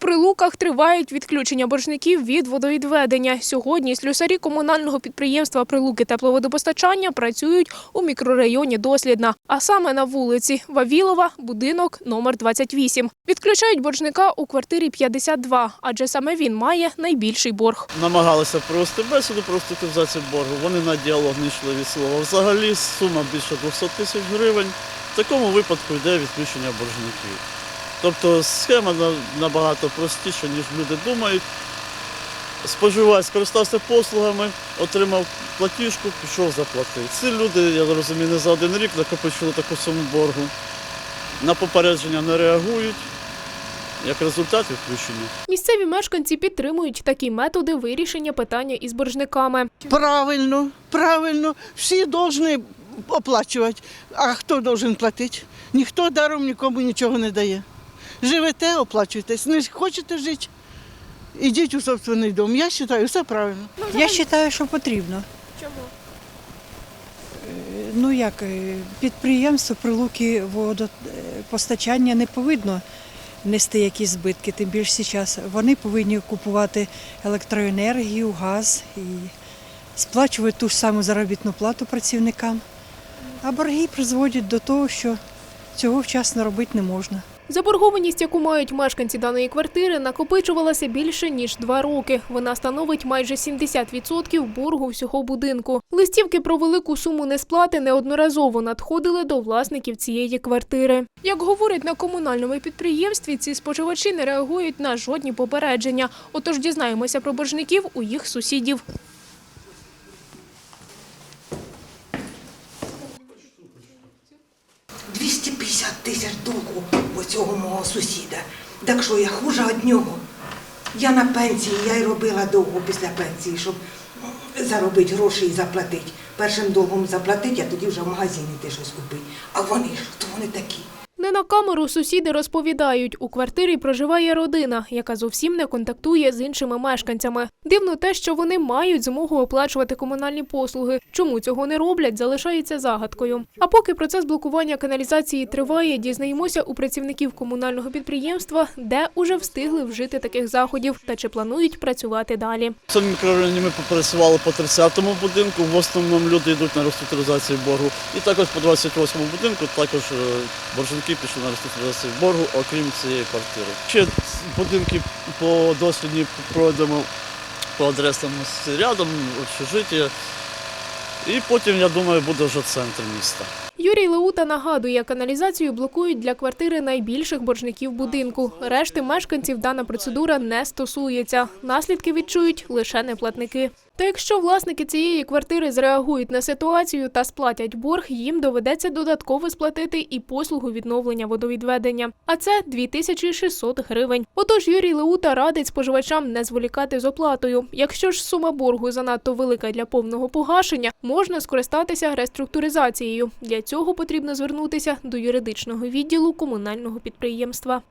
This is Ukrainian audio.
прилуках тривають відключення боржників від водовідведення. Сьогодні слюсарі комунального підприємства Прилуки тепловодопостачання працюють у мікрорайоні Дослідна, а саме на вулиці Вавілова, будинок номер 28. Відключають боржника у квартирі 52, адже саме він має найбільший борг. намагалися провести бесіду про статизацію боргу. Вони на діалог не йшли від слова. Взагалі сума більше 200 тисяч гривень. В такому випадку йде відключення боржників. Тобто схема на- набагато простіша, ніж люди думають. Споживач скористався послугами, отримав платіжку, пішов заплатив. Ці люди, я розумію, не за один рік накопичили таку суму боргу. На попередження не реагують. Як результат відключення. Місцеві мешканці підтримують такі методи вирішення питання із боржниками. Правильно, правильно. Всі повинні оплачувати. А хто должен платити? Ніхто даром нікому нічого не дає. Живете, оплачуєтесь. Не хочете жити? Ідіть у собственний дом. Я вважаю, все правильно. Я вважаю, що потрібно. Чому? Ну як, е, підприємство прилуки водопостачання не повинно нести якісь збитки, тим більше зараз вони повинні купувати електроенергію, газ і сплачувати ту ж саму заробітну плату працівникам. А борги призводять до того, що цього вчасно робити не можна. Заборгованість, яку мають мешканці даної квартири, накопичувалася більше ніж два роки. Вона становить майже 70% боргу всього будинку. Листівки про велику суму несплати неодноразово надходили до власників цієї квартири. Як говорять на комунальному підприємстві, ці споживачі не реагують на жодні попередження. Отож дізнаємося про боржників у їх сусідів. – 250 тисяч долгу у цього мого сусіда. Так що я хуже від нього. Я на пенсії, я й робила довго після пенсії, щоб заробити гроші і заплатити. Першим довгом заплатити, а тоді вже в магазині йти щось купити. А вони ж, хто вони такі? На камеру сусіди розповідають, у квартирі проживає родина, яка зовсім не контактує з іншими мешканцями. Дивно те, що вони мають змогу оплачувати комунальні послуги. Чому цього не роблять, залишається загадкою. А поки процес блокування каналізації триває, дізнаємося у працівників комунального підприємства, де уже встигли вжити таких заходів та чи планують працювати далі. В цьому мікрорайоні ми попрацювали по 30-му будинку. В основному люди йдуть на реструктуризацію боргу. І також по 28-му будинку також е, боржники пішли на реструктуризацію боргу, окрім цієї квартири. Ще будинки по дослідні пройдемо по адресам рядом, общежиття. І потім, я думаю, буде вже центр міста. Юрій Леута нагадує, каналізацію блокують для квартири найбільших боржників будинку. Решти мешканців дана процедура не стосується. Наслідки відчують лише неплатники. Та якщо власники цієї квартири зреагують на ситуацію та сплатять борг, їм доведеться додатково сплатити і послугу відновлення водовідведення. А це 2600 гривень. Отож Юрій Леута радить споживачам не зволікати з оплатою. Якщо ж сума боргу занадто велика для повного погашення, можна скористатися реструктуризацією. Для цього потрібно звернутися до юридичного відділу комунального підприємства.